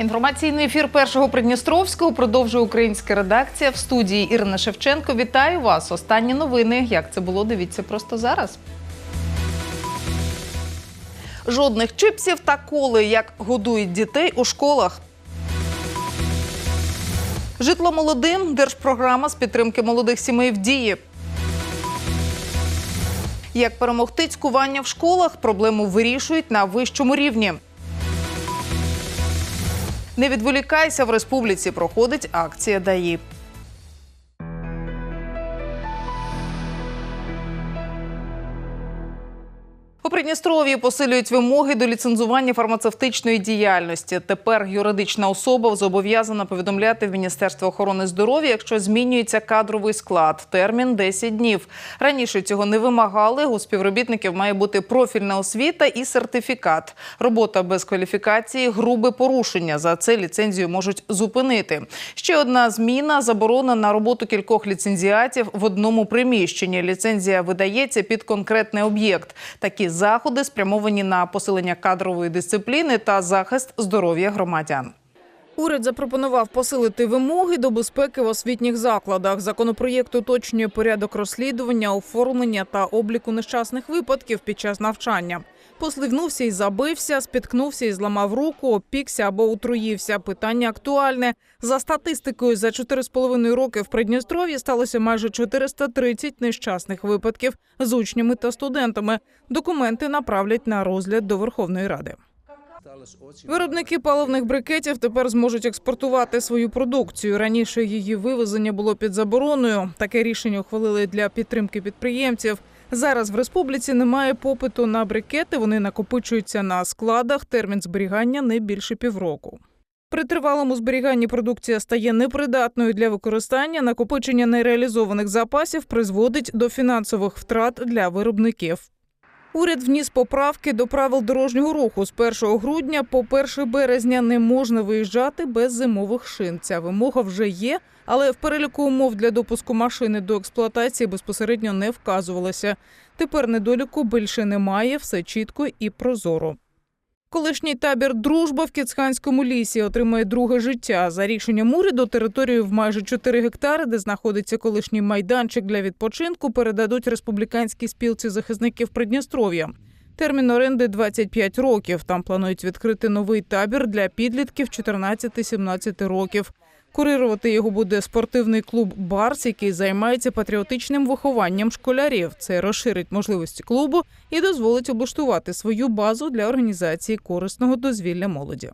Інформаційний ефір першого Придністровського продовжує українська редакція в студії Ірина Шевченко. Вітаю вас. Останні новини. Як це було? Дивіться просто зараз. Жодних чипсів та коли, як годують дітей у школах. Житло молодим держпрограма з підтримки молодих сімей в дії. Як перемогти цькування в школах, проблему вирішують на вищому рівні. Не відволікайся в республіці. Проходить акція ДАІ. Придністров'ї посилюють вимоги до ліцензування фармацевтичної діяльності. Тепер юридична особа зобов'язана повідомляти в Міністерство охорони здоров'я, якщо змінюється кадровий склад. Термін 10 днів. Раніше цього не вимагали. У співробітників має бути профільна освіта і сертифікат. Робота без кваліфікації грубе порушення. За це ліцензію можуть зупинити. Ще одна зміна заборона на роботу кількох ліцензіатів в одному приміщенні. Ліцензія видається під конкретний об'єкт. Такі заходи спрямовані на посилення кадрової дисципліни та захист здоров'я громадян. Уряд запропонував посилити вимоги до безпеки в освітніх закладах. Законопроєкт уточнює порядок розслідування, оформлення та обліку нещасних випадків під час навчання. Посливнувся і забився, спіткнувся і зламав руку, опікся або утруївся. Питання актуальне. За статистикою, за 4,5 роки в Придністров'ї сталося майже 430 нещасних випадків з учнями та студентами. Документи направлять на розгляд до Верховної Ради. Виробники паливних брикетів тепер зможуть експортувати свою продукцію. Раніше її вивезення було під забороною. Таке рішення ухвалили для підтримки підприємців. Зараз в республіці немає попиту на брикети. Вони накопичуються на складах. Термін зберігання не більше півроку. При тривалому зберіганні продукція стає непридатною для використання. Накопичення нереалізованих запасів призводить до фінансових втрат для виробників. Уряд вніс поправки до правил дорожнього руху. З 1 грудня по 1 березня не можна виїжджати без зимових шин. Ця вимога вже є, але в переліку умов для допуску машини до експлуатації безпосередньо не вказувалося. Тепер недоліку більше немає, все чітко і прозоро. Колишній табір Дружба в Кіцханському лісі отримає друге життя. За рішенням уряду територію в майже 4 гектари, де знаходиться колишній майданчик для відпочинку, передадуть республіканській спілці захисників Придністров'я. Термін оренди 25 років. Там планують відкрити новий табір для підлітків 14-17 років. Курирувати його буде спортивний клуб Барс, який займається патріотичним вихованням школярів. Це розширить можливості клубу і дозволить облаштувати свою базу для організації корисного дозвілля молоді.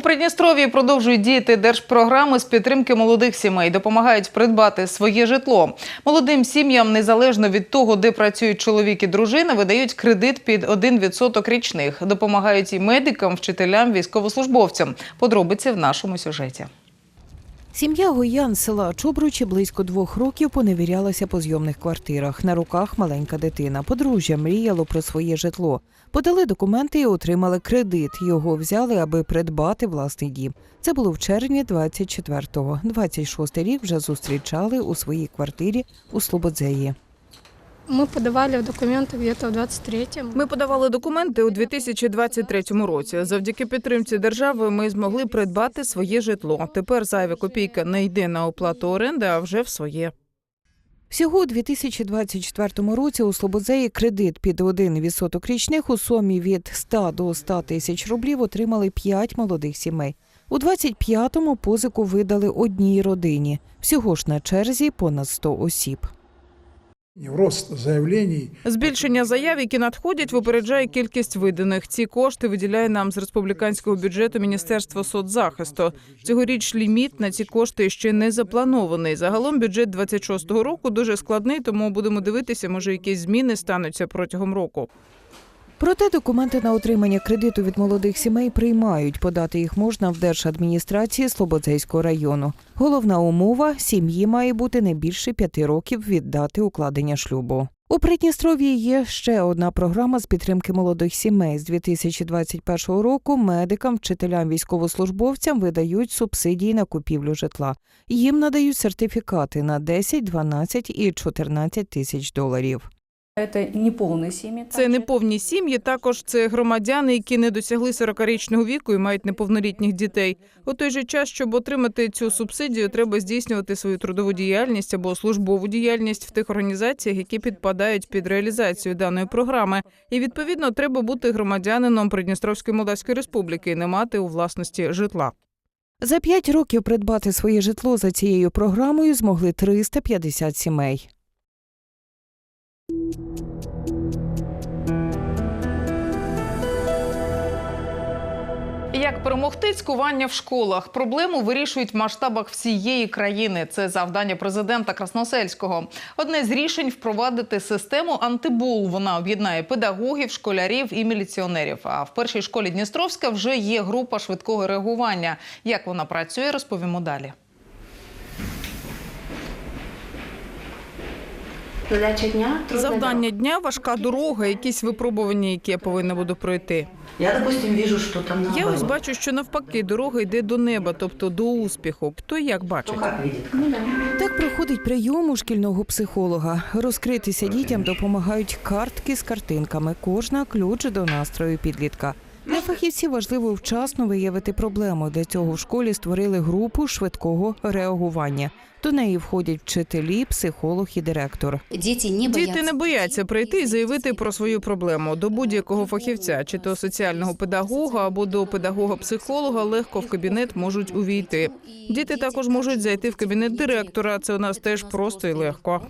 У Придністров'ї продовжують діяти держпрограми з підтримки молодих сімей, допомагають придбати своє житло. Молодим сім'ям, незалежно від того, де працюють чоловік і дружина, видають кредит під 1% річних. Допомагають і медикам, вчителям, військовослужбовцям. Подробиці в нашому сюжеті. Сім'я Гоян з села Чобручі близько двох років поневірялася по зйомних квартирах. На руках маленька дитина. Подружжя мріяло про своє житло. Подали документи і отримали кредит. Його взяли, аби придбати власний дім. Це було в червні 24-го. 26-й рік вже зустрічали у своїй квартирі у Слободзеї. Мы подавали документы где-то в 23-м. Ми подавали документи у 2023 році. Завдяки підтримці держави ми змогли придбати своє житло. Тепер зайва копійка не йде на оплату оренди, а вже в своє. Всього у 2024 році у Слободзеї кредит під 1% річних у сумі від 100 до 100 тисяч рублів отримали 5 молодих сімей. У 25-му позику видали одній родині. Всього ж на черзі понад 100 осіб. Рост заявлений Збільшення заяв, які надходять, випереджає кількість виданих. Ці кошти виділяє нам з республіканського бюджету Міністерство соцзахисту. Цьогоріч ліміт на ці кошти ще не запланований. Загалом бюджет 26-го року дуже складний, тому будемо дивитися, може якісь зміни стануться протягом року. Проте документи на отримання кредиту від молодих сімей приймають. Подати їх можна в Держадміністрації Слободзейського району. Головна умова сім'ї має бути не більше п'яти років від дати укладення шлюбу. У Придністров'ї є ще одна програма з підтримки молодих сімей. З 2021 року медикам, вчителям, військовослужбовцям видають субсидії на купівлю житла. Їм надають сертифікати на 10, 12 і 14 тисяч доларів. Это не полные семьи. Це неповні сім'ї. Також це громадяни, які не досягли 40-річного віку і мають неповнолітніх дітей. У той же час, щоб отримати цю субсидію, треба здійснювати свою трудову діяльність або службову діяльність в тих організаціях, які підпадають під реалізацію даної програми. І відповідно треба бути громадянином Придністровської Молдавської Республіки і не мати у власності житла. За п'ять років придбати своє житло за цією програмою змогли 350 сімей. Як перемогти цькування в школах? Проблему вирішують в масштабах всієї країни. Це завдання президента Красносельського. Одне з рішень впровадити систему антибул. Вона об'єднає педагогів, школярів і міліціонерів. А в першій школі Дністровська вже є група швидкого реагування. Як вона працює, розповімо далі. Завдання дня важка дорога, якісь випробування, які я повинна буду пройти. Я, допустим, вижу, що там Я ось бачу, що навпаки дорога йде до неба, тобто до успіху. Хто як бачить? Кто как. Так проходить прийом у шкільного психолога. Розкритися дітям допомагають картки з картинками. Кожна ключ до настрою підлітка. Для фахівців важливо вчасно виявити проблему. Для цього в школі створили групу швидкого реагування. До неї входять вчителі, психолог і директор. Діти не бояться. Діти не бояться прийти і заявити про свою проблему до будь-якого фахівця, чи то соціального педагога або до педагога-психолога легко в кабінет можуть увійти. Діти також можуть зайти в кабінет директора. Це у нас теж просто і легко.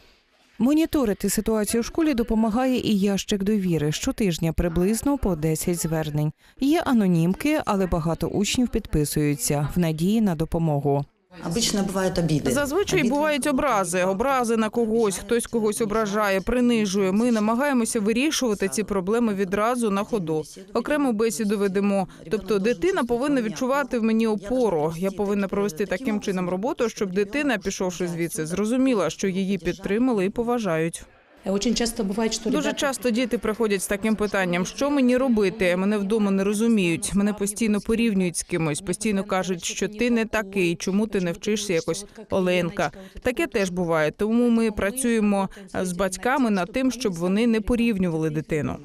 Моніторити ситуацію в школі допомагає і ящик довіри. Щотижня приблизно по 10 звернень. Є анонімки, але багато учнів підписуються в надії на допомогу. Обычно бывают обиды. Зазвичай Обиды бувають образи, образи на когось, хтось когось ображає, принижує. Ми намагаємося вирішувати ці проблеми відразу на ходу. Окрему бесіду ведемо. Тобто, дитина повинна відчувати в мені опору. Я повинна провести таким чином роботу, щоб дитина, пішовши звідси, зрозуміла, що її підтримали і поважають. Очень часто бывает, что Дуже часто діти приходять з таким питанням: що мені робити? Мене вдома не розуміють. Мене постійно порівнюють з кимось, постійно кажуть, що ти не такий, чому ти не вчишся якось Оленка. Таке теж буває. Тому ми працюємо з батьками над тим, щоб вони не порівнювали дитину.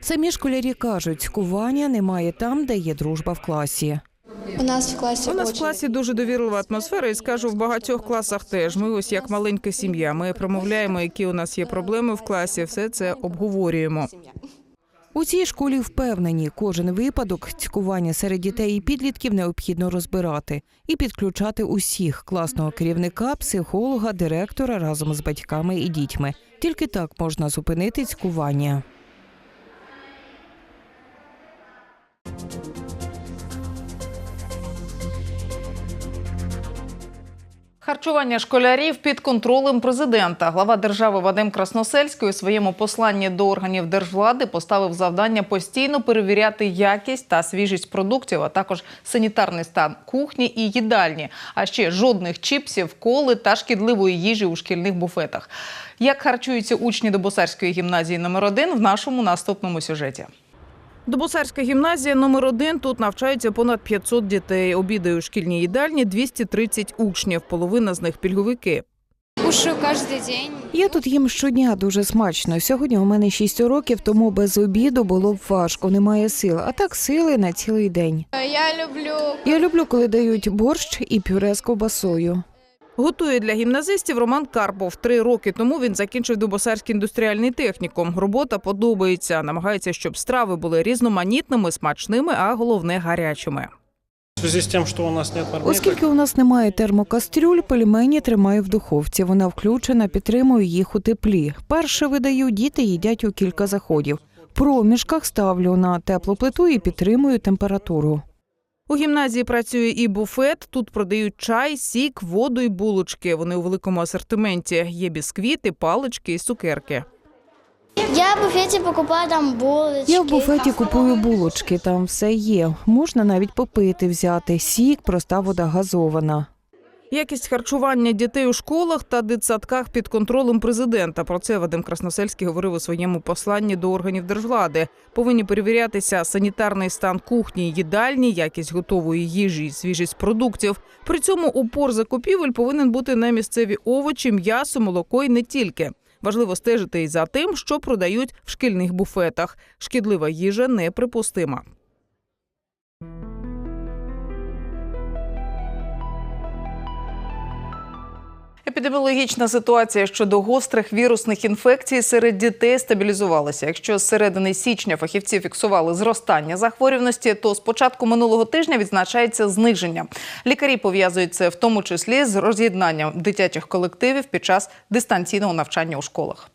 Самі школярі кажуть, цькування немає там, де є дружба в класі. У нас в класі У нас в класі дуже довірлива атмосфера, і скажу в багатьох класах теж. Ми ось як маленька сім'я. Ми промовляємо, які у нас є проблеми в класі. Все це обговорюємо. У цій школі впевнені, кожен випадок цькування серед дітей і підлітків необхідно розбирати і підключати усіх класного керівника, психолога, директора разом з батьками і дітьми. Тільки так можна зупинити цькування. Харчування школярів під контролем президента. Глава держави Вадим Красносельський у своєму посланні до органів держвлади поставив завдання постійно перевіряти якість та свіжість продуктів, а також санітарний стан кухні і їдальні. А ще жодних чіпсів, коли та шкідливої їжі у шкільних буфетах. Як харчуються учні Добосарської гімназії номер 1 в нашому наступному сюжеті. Добосарська гімназія номер 1 Тут навчаються понад 500 дітей. Обідає у шкільній їдальні 230 учнів. Половина з них пільговики. кушаю каждый день. Я тут їм щодня дуже смачно. Сьогодні у мене 6 років, тому без обіду було б важко, немає сил. А так сили на цілий день. Я люблю Я люблю, коли дають борщ і пюре з ковбасою. Готує для гімназистів Роман Карпов. Три роки тому він закінчив Дубосарський індустріальний технікум. Робота подобається. Намагається, щоб страви були різноманітними, смачними, а головне гарячими. Оскільки у нас немає термокастрюль, пельмені тримаю в духовці. Вона включена, підтримую їх у теплі. Перше видаю, діти їдять у кілька заходів. В проміжках ставлю на теплу плиту і підтримую температуру. У гімназії працює і буфет. Тут продають чай, сік, воду і булочки. Вони у великому асортименті. Є бісквіти, палички і цукерки. Я в буфеті покупаю там булочки. Я в буфеті купую булочки, там все є. Можна навіть попити взяти. Сік, проста вода газована. Якість харчування дітей у школах та дитсадках під контролем президента. Про це Вадим Красносельський говорив у своєму посланні до органів держвлади. Повинні перевірятися санітарний стан кухні, їдальні, якість готової їжі, і свіжість продуктів. При цьому упор закупівель повинен бути на місцеві овочі, м'ясо, молоко і не тільки. Важливо стежити і за тим, що продають в шкільних буфетах. Шкідлива їжа неприпустима. Епідеміологічна ситуація щодо гострих вірусних інфекцій серед дітей стабілізувалася. Якщо з середини січня фахівці фіксували зростання захворюваності, то з початку минулого тижня відзначається зниження. Лікарі пов'язують це в тому числі з роз'єднанням дитячих колективів під час дистанційного навчання у школах.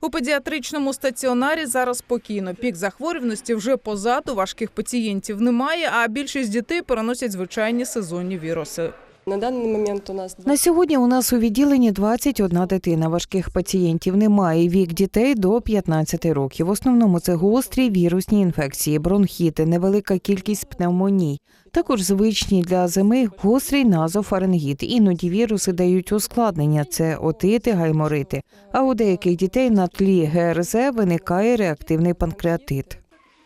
У педіатричному стаціонарі зараз спокійно. Пік захворюваності вже позаду, важких пацієнтів немає, а більшість дітей переносять звичайні сезонні віруси. На даний момент у нас На сьогодні у нас у відділенні 21 дитина. Важких пацієнтів немає. Вік дітей до 15 років. В основному це гострі вірусні інфекції, бронхіти, невелика кількість пневмоній. Також звичні для зими гострий назофарингіт. Іноді віруси дають ускладнення це отити, гайморити. А у деяких дітей на тлі ГРЗ виникає реактивний панкреатит.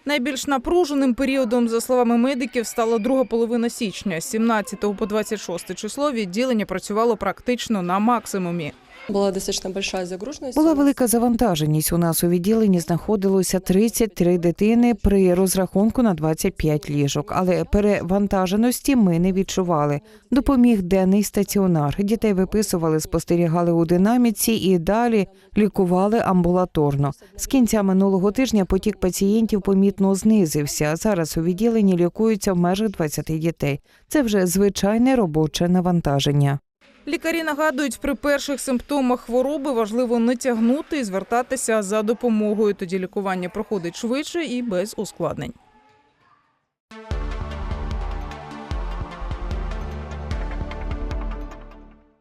Найбільш напруженим періодом, за словами медиків, стала друга половина січня. З 17 по 26 число відділення працювало практично на максимумі. Була достатньо большая загруженість. Була велика завантаженість. У нас у відділенні знаходилося 33 дитини при розрахунку на 25 ліжок, але перевантаженості ми не відчували. Допоміг денний стаціонар. Дітей виписували, спостерігали у динаміці і далі лікували амбулаторно. З кінця минулого тижня потік пацієнтів помітно знизився. Зараз у відділенні лікуються в межах 20 дітей. Це вже звичайне робоче навантаження. Лікарі нагадують, при перших симптомах хвороби важливо не тягнути і звертатися за допомогою. Тоді лікування проходить швидше і без ускладнень.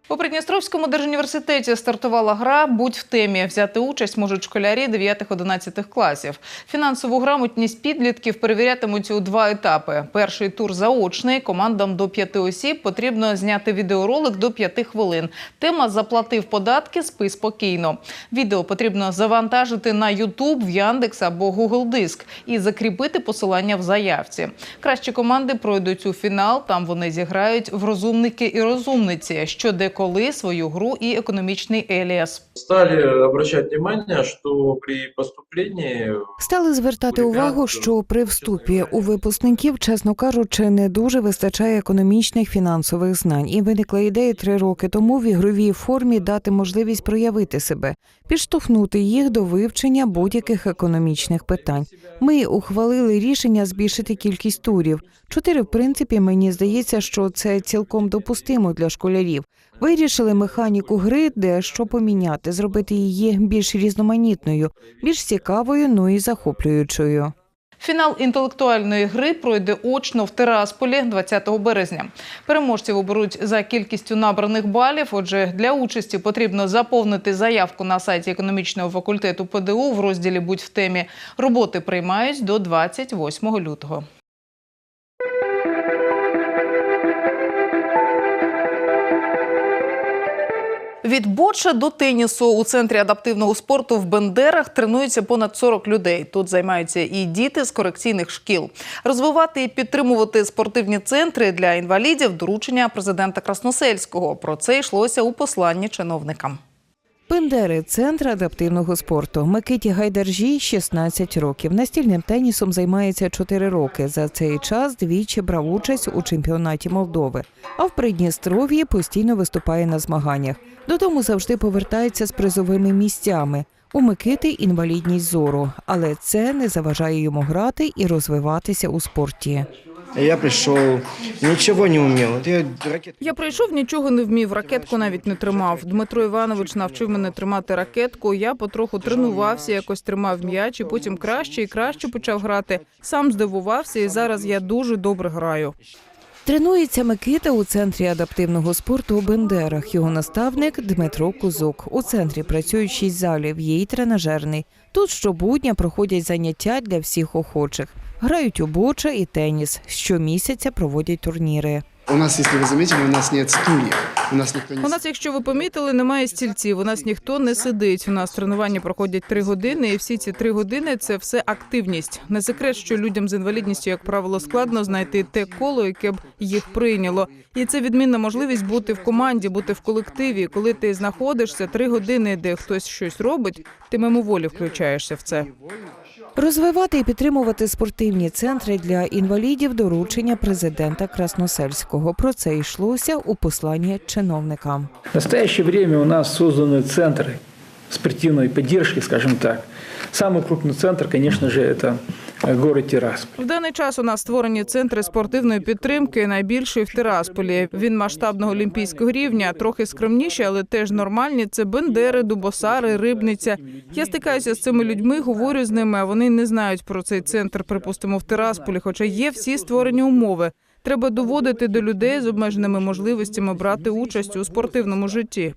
У Придністровському держуніверситеті стартувала гра Будь в темі. Взяти участь можуть школярі 9-11 класів. Фінансову грамотність підлітків перевірятимуть у два етапи. Перший тур заочний. Командам до п'яти осіб потрібно зняти відеоролик до п'яти хвилин. Тема заплатив податки, спи спокійно. Відео потрібно завантажити на YouTube, в Яндекс або Google Диск і закріпити посилання в заявці. Кращі команди пройдуть у фінал. Там вони зіграють в розумники і розумниці, що деколи свою гру і економічний еліас. Стали обращать внимание, что при поступлении Стали звертати увагу, що при вступі у випускників, чесно кажучи, не дуже вистачає економічних фінансових знань. І виникла ідея три роки тому в ігровій формі дати можливість проявити себе, підштовхнути їх до вивчення будь-яких економічних питань. Ми ухвалили рішення збільшити кількість турів. Чотири, в принципі, мені здається, що це цілком допустимо для школярів. Вирішили механіку гри дещо поміняти, зробити її більш різноманітною, більш цікавою, ну і захоплюючою. Фінал інтелектуальної гри пройде очно в Тирасполі 20 березня. Переможців оберуть за кількістю набраних балів. Отже, для участі потрібно заповнити заявку на сайті економічного факультету ПДУ в розділі Будь в темі. Роботи приймають до 28 лютого. Від боча до тенісу у центрі адаптивного спорту в Бендерах тренуються понад 40 людей. Тут займаються і діти з корекційних шкіл. Розвивати і підтримувати спортивні центри для інвалідів доручення президента Красносельського. Про це йшлося у посланні чиновникам. Бендери центр адаптивного спорту. Микиті Гайдаржі 16 років. Настільним тенісом займається 4 роки. За цей час двічі брав участь у чемпіонаті Молдови. А в Придністров'ї постійно виступає на змаганнях. Додому завжди повертається з призовими місцями. У Микити інвалідність зору, але це не заважає йому грати і розвиватися у спорті. Я пришел, ничего не умел. Вот я ракет... Я прийшов, нічого не вмів, ракетку навіть не тримав. Дмитро Іванович навчив мене тримати ракетку. Я потроху тренувався, якось тримав м'яч, і потім краще і краще почав грати. Сам здивувався, і зараз я дуже добре граю. Тренується Микита у центрі адаптивного спорту у Бендерах. Його наставник Дмитро Кузук. У центрі працюють шість залів, є й тренажерний. Тут щобудня проходять заняття для всіх охочих. Грають у боча і теніс. Щомісяця проводять турніри. У нас, если вы заметили, у нас нет стульев. У нас ніхто не У нас, якщо ви помітили, немає стільців. У нас ніхто не сидить. У нас тренування проходять три години, і всі ці три години це все активність. Не секрет, що людям з інвалідністю, як правило, складно знайти те коло, яке б їх прийняло. І це відмінна можливість бути в команді, бути в колективі. Коли ти знаходишся три години, де хтось щось робить, ти мимоволі включаєшся в це. Розвивати і підтримувати спортивні центри для інвалідів доручення президента Красносельського. Про це йшлося у посланні чиновникам. В настоящее время у нас созданы центры спортивной поддержки, скажем так. Самый крупный центр, конечно же, это э, город Тирасполь. В даний час у нас створені центри спортивної підтримки. Найбільший в Тирасполі. Він масштабного олімпійського рівня, трохи скромніші, але теж нормальні. Це Бендери, Дубосари, Рибниця. Я стикаюся з цими людьми, говорю з ними. а Вони не знають про цей центр, припустимо, в Тирасполі. Хоча є всі створені умови. Треба доводити до людей з обмеженими можливостями брати участь у спортивному житті.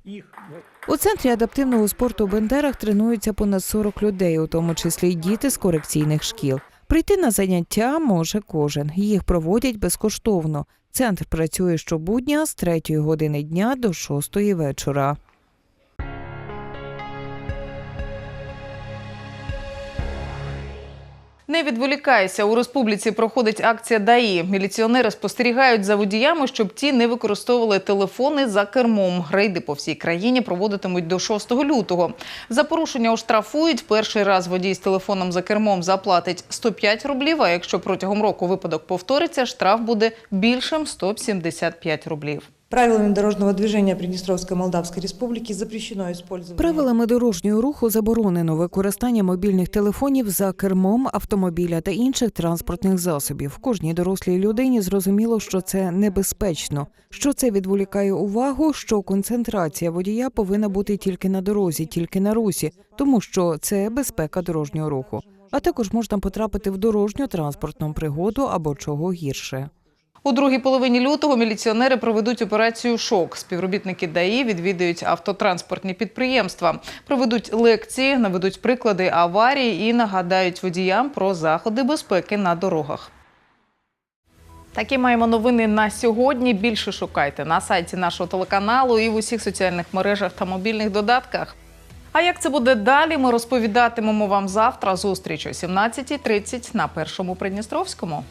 У центрі адаптивного спорту у Бендерах тренуються понад 40 людей, у тому числі й діти з корекційних шкіл. Прийти на заняття може кожен. Їх проводять безкоштовно. Центр працює щобудня з 3 години дня до 6 вечора. Не відволікайся. У республіці проходить акція ДАІ. Міліціонери спостерігають за водіями, щоб ті не використовували телефони за кермом. Рейди по всій країні проводитимуть до 6 лютого. За порушення оштрафують. Перший раз водій з телефоном за кермом заплатить 105 рублів. А якщо протягом року випадок повториться, штраф буде більшим 175 рублів. Правилами дорожного движения Приднестровской Молдавской Республики запрещено использование... Правилами дорожнього руху заборонено використання мобільних телефонів за кермом автомобіля та інших транспортних засобів. Кожній дорослій людині зрозуміло, що це небезпечно, що це відволікає увагу, що концентрація водія повинна бути тільки на дорозі, тільки на русі, тому що це безпека дорожнього руху. А також можна потрапити в дорожню транспортну пригоду або чого гірше. У другій половині лютого міліціонери проведуть операцію Шок. Співробітники ДАІ відвідують автотранспортні підприємства, проведуть лекції, наведуть приклади аварій і нагадають водіям про заходи безпеки на дорогах. Такі маємо новини на сьогодні. Більше шукайте на сайті нашого телеканалу і в усіх соціальних мережах та мобільних додатках. А як це буде далі? Ми розповідатимемо вам завтра. Зустріч о 17.30 на першому Придністровському.